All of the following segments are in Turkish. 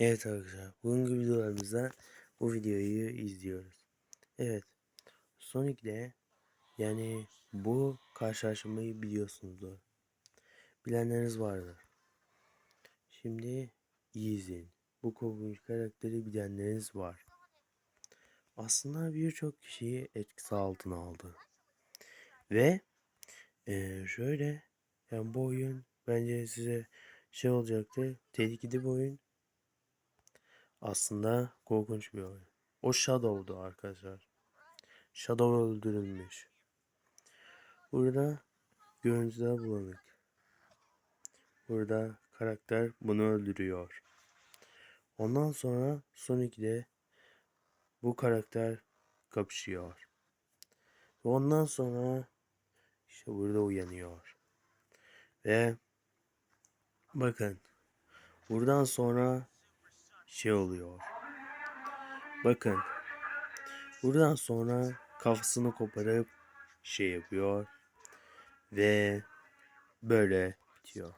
Evet arkadaşlar, bugünkü videolarımızda bu videoyu izliyoruz. Evet, Sonic'le yani bu karşılaşmayı biliyorsunuzdur. Bilenleriniz vardır. Şimdi iyi izleyin. Bu korkunç karakteri bilenleriniz var. Aslında birçok kişiyi etkisi altına aldı. Ve eee, şöyle yani bu oyun bence size şey olacaktı. Tehlikeli bir oyun. Aslında korkunç bir oyun. O Shadow'du arkadaşlar. Shadow öldürülmüş. Burada görüntüler bulanık. Burada karakter bunu öldürüyor. Ondan sonra Sonic ile bu karakter kapışıyor. Ve ondan sonra işte burada uyanıyor. Ve bakın buradan sonra şey oluyor. Bakın. Buradan sonra kafasını koparıp şey yapıyor. Ve böyle bitiyor.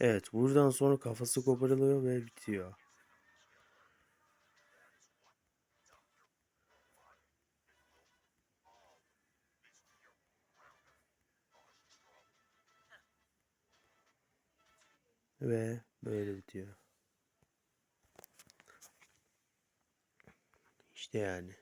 Evet, buradan sonra kafası koparılıyor ve bitiyor. Ve böyle bitiyor. İşte yani.